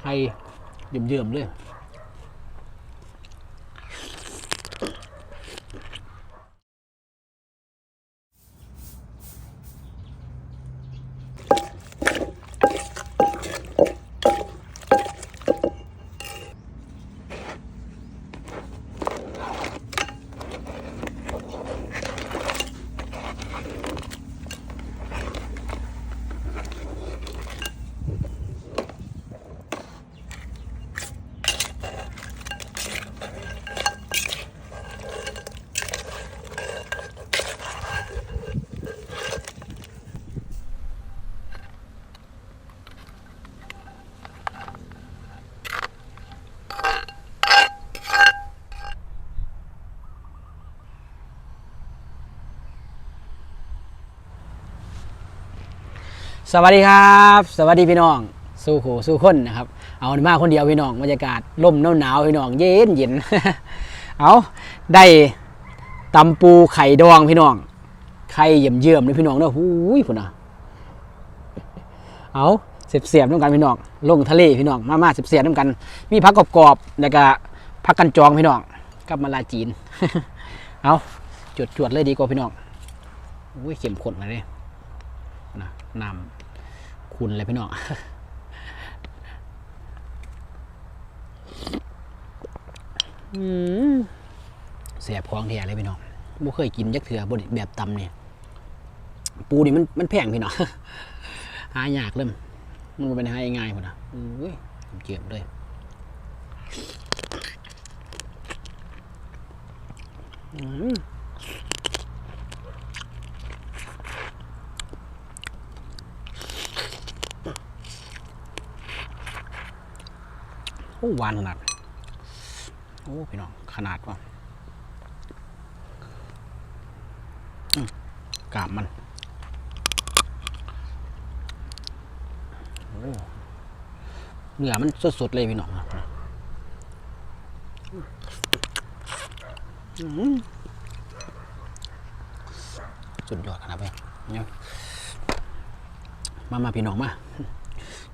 ไทยเยิ่มๆเลย สวัสดีครับ สวัสดีพี่น้อง สู้โขสู้คนนะครับ เอามาคนเดียวพี่น้องบรรยากาศล่มหนาวๆพี่น้องเย็นเย็นเอาได้ตำปูไข่ดองพี่น้อง ไข่เยี่ยมเยี่ยมเลยพี่น้องเนาะหูยพุ่นอะเอาเสียบเสียบน้ำกันพี่น้องลงทะเลพี่น้องมามาเสียบเสียบน้ำกัน มีผักกรอบๆแล้วก็ผักกันจองพี่น้องกับมะลาจีน เอาจวดจวดๆเลยดีกว่าพี่น้องอุ้ยเข้มข้นเลยนะนำ คุณเลยพี่น้องเสียบของแท้เลยพี่น้องบ่เคยกินยักเถือบดแบบตำเนี่ย ปูนี่มันมันแพงพี่น้องหายากเริ่มมันเป็นหายง่ายๆพุ่ะอุ้ยเจ็บเลยอืม อ้หวานขนาด โอ้พี่น้องขนาดว่ากาบมันเนื้อมันสดๆเลยพี่น้องสุดยอดขนาดไปเนี่ยมา มาพี่น้องมา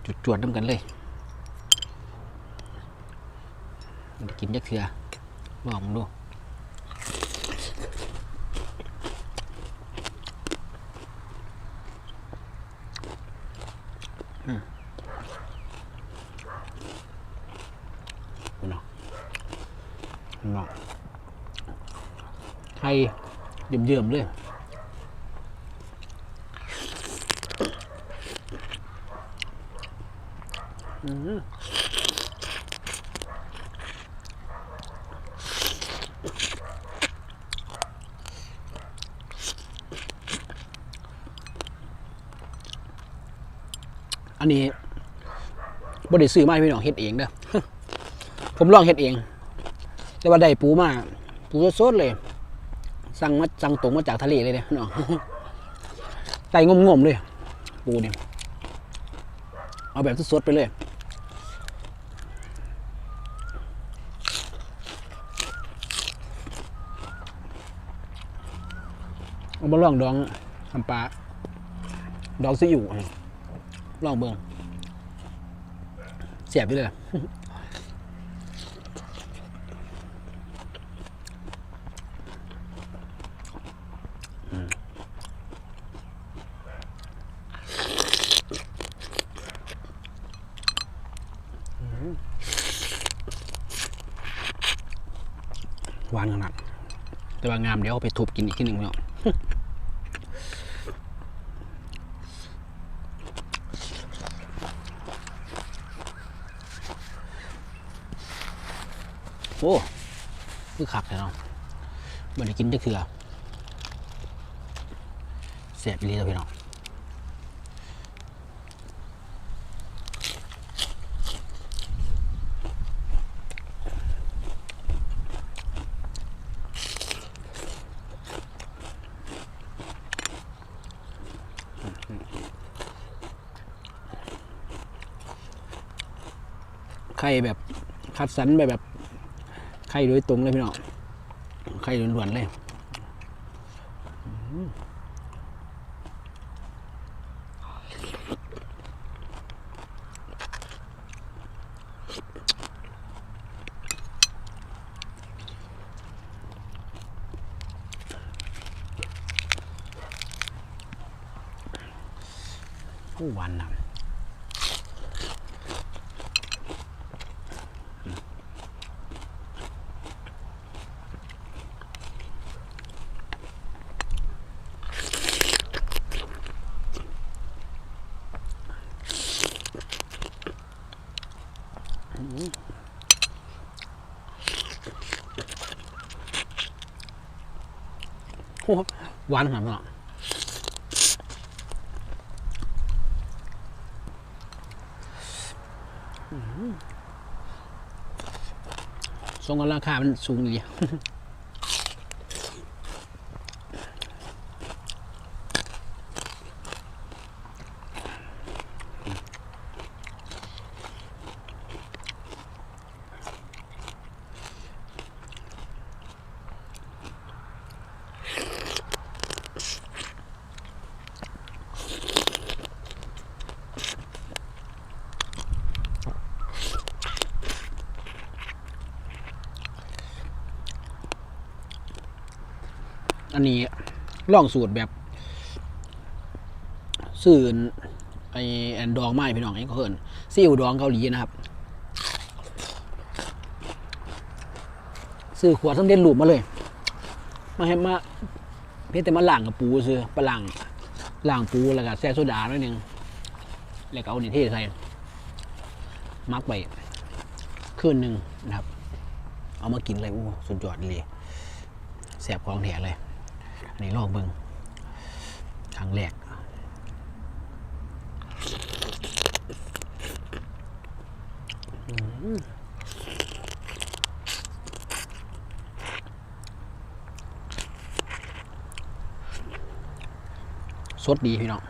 จุดจวดน้ำกันเลย ได้กินยักเถื่อลองดูอืมดูเนาะเนาะไทยเยิ่มๆเลยอืม อันนี้ บริซื้อมาให้พี่น้องเฮ็ดเองเด้อผมลองเฮ็ดเอง แต่ว่าได้ปูมาปูสดๆเลย สั่งมาสั่งตรงมาจากทะเลเลยเนี่ยน้องไต่งมๆเลย ปูเนี่ยเอาแบบสดๆไปเลยเอามาลองดองทำปลาดองซีอิ๊วให้ลองเบิ่ง เสียบไปเลยอืมหวานขนาด แต่ว่างามเดี๋ยวเอาไปทุบกินอีกทีหนึ่งเนาะ โอ้คือขับเลยเนาะบ่ได้กินได้คือเสียบอีลีตัวพี่น้องไข่แบบคัดสรรไปแบบ ไข่โดยตรงเลยพี่น้องไข่ล้วนๆเลยอืม อู้หวานนะโอ้ หวานขนาดนั้นทรงกันราคามันสูงดี อันนี้ลองสูตรแบบสื่อไอแอนดองไม้พี่น้องไอ้ก็เหินซีอิ๊วดองเกาหลีนะครับซื้อขวดสำเร็จรูปมาเลย มาให้มาเพียงแต่มาล้างกับปูซื้อปลาล้างล้างปูแล้วก็แซ่โซดาหน่อยหนึงแล้วก็เอานี่เทใส่มักไปคืนหนึ่งนะครับ เอามากินเลยอู้สุดยอดเลยแสบของแถเลย ในลองเบิงครั้งแรกสดดีพี่น้อง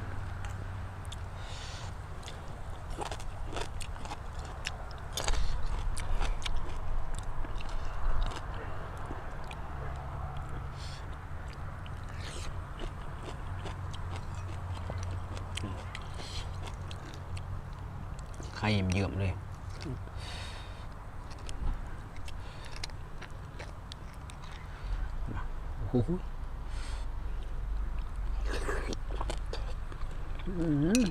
ไข่เยิ่มเลย โอ้โหอืม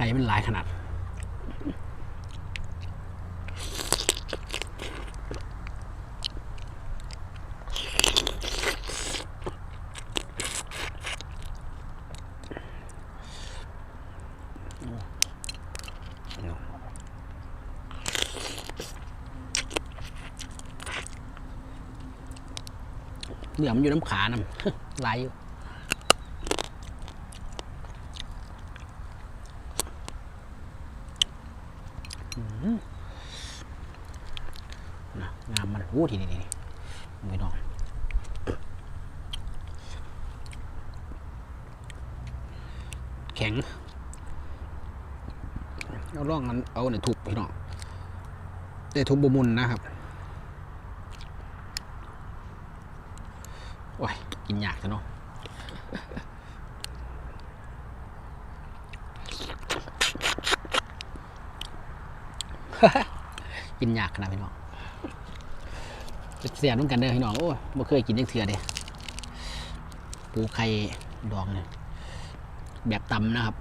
ไข่มันหลายขนาดเดี๋ยวมันอยู่น้ำขานำไหลายอยู่ นะงามมันโอ้ทีนี่นี่ไม่น้องแข็ง เอาล่องมันเอาเนี่ยทุบพี่น้องได้ทุบบมุนนะครับ โอ้ย กินยากจังเนาะ กินยากขนาดพี่น้องเสียนุ่งกันเด้อพี่น้องโอ้ยบ่เคยกินยังเถื่อเด้ปูไข่ดองเนี่ยแบบตำนะครับ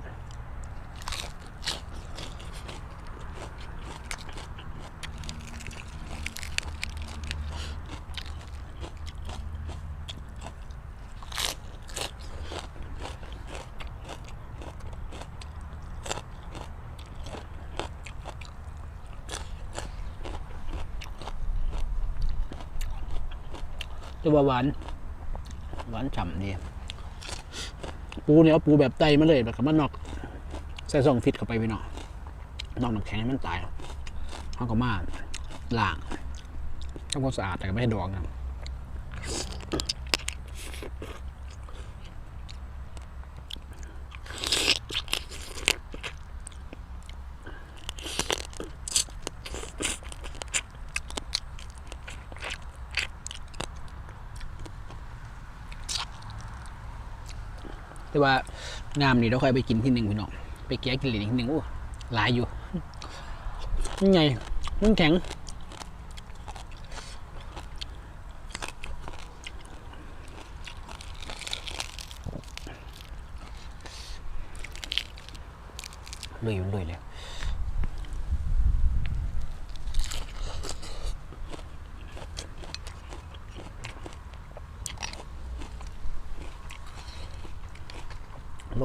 จะว่าหวาน หวานฉ่ำดีปูเนี่ยเอาปูแบบไตมาเลยแบบกับมันนอก ใส่ซองฟิตเข้าไปพี่น้อยนอกน้ำแข็งให้มันตายเขาก็มาล่างทำความสะอาดแต่ก็ไม่ให้ดองนะ แต่ว่างามนี่เราค่อยไปกินที่หนึ่งพี่น้องไปแกะกินเหรียที่หนึ่งโอ้หลายอยู่มันไงมันแข็งลุยลุยเลย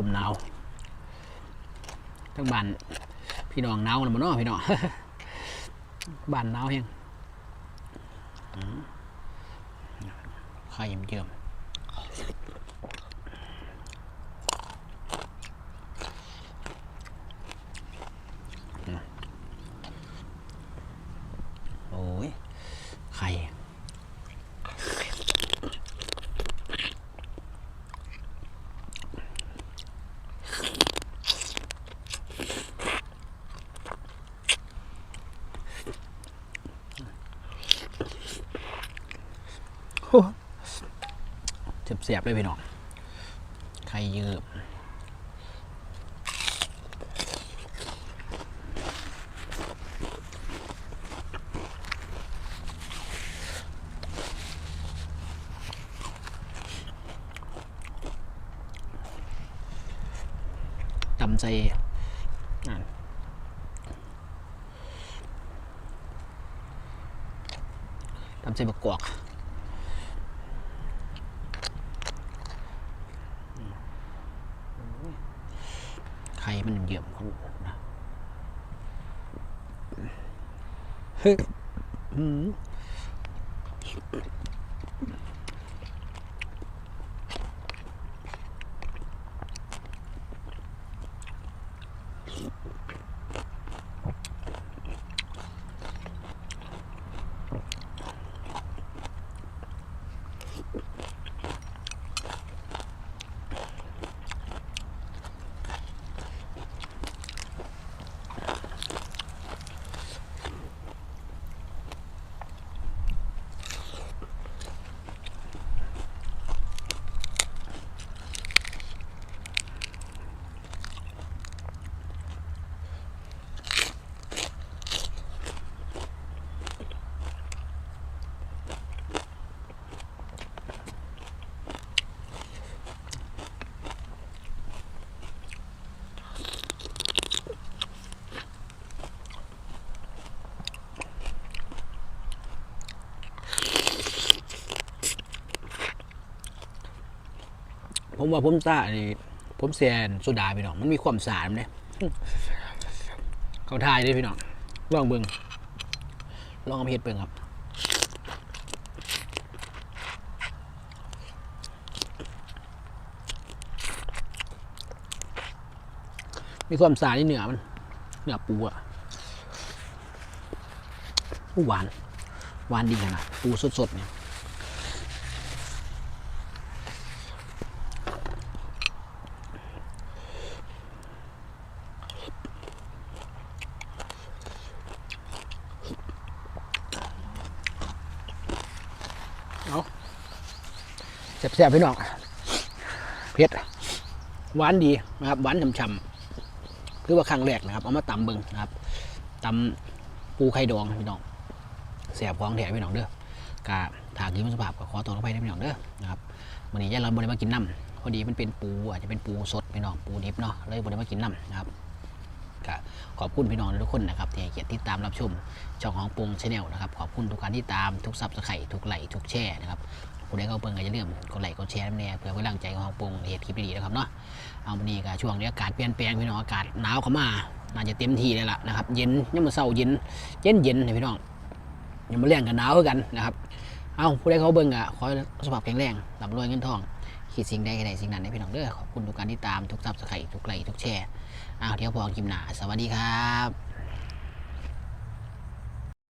มหนาวทั้งบ้านพี่น้องหนาวนะมันเนาะพี่น้องบ้านหนาวเฮงอืมไข่เยิ้มๆอืมโอ้ยไข่เสีย บๆเลยพี่น้องไข่ยิ้มตำใจอะตำใจบกกอก ไข่มันเยิ่ยมของนะเฮ้ย ผมว่าผมซ่านี่ผมแซนโซดาพี่น้องมันมีความสารเนี่ยเขาทายเลยพี่น้องลองเบิ่งลองเอาเฮ็ดเบิ่งครับมีความสารที่เหนือมันเหนือปูอะปูหวาน หวานดีขนาดปูสดๆเนี่ย เอาแซ่บๆพี่น้องเผ็ดหวานดีนะครับหวานฉ่ำๆคือว่าครั้งแรกนะครับ เอามาตำเบิงนะครับตำปูไข่ดองพี่น้องแซ่บของแถมพี่น้องเด้อกะถากินมันสภาพก็ขอตัวลงไปได้พี่น้องเด้อนะครับวันนี้ย่าเราบริมากินน้ำพอดีมันเป็นปูอาจจะเป็นปูสดพี่น้องปูดิบเนาะเลยบริมากินน้ำนะครับ ก็ขอบคุณพี่น้องทุกคนนะครับที่เกียรติติดตามรับชมช่องของปงชาแนลนะครับขอบคุณทุกการที่ตามทุกซับสไครต์ทุกไลค์ทุกแชร์นะครับผู้ใดเข้าเบิ่งก็จะเริ่มกดไลค์กดแชร์น้ำแน่เพื่อเป็นกำลังใจของปงเหตุคลิปดีนะครับเนาะเอาวันนี้ก็ช่วงนี้อากาศเปลี่ยนแปลงพี่น้องอากาศหนาวเข้ามาน่าจะเต็มที่เลยล่ะนะครับเย็นยังมาเศร้าเย็นเย็นเย็นนะพี่น้องยังมาเลี้ยงกันหนาวกันนะครับเอาผู้ใดเขาเบิ่งอะขอสภาพแข็งแรงร่ำรวยเงินทองขีดสิ่งใดใดสิ่งนั้นในพี่น้องเด้อขอบคุณทุกการที่ตามทุกซับสไครต์ทุกไลค์ทุกแชร์ อ้าวเที่ยวพองกิมหนาสวัสดีครับ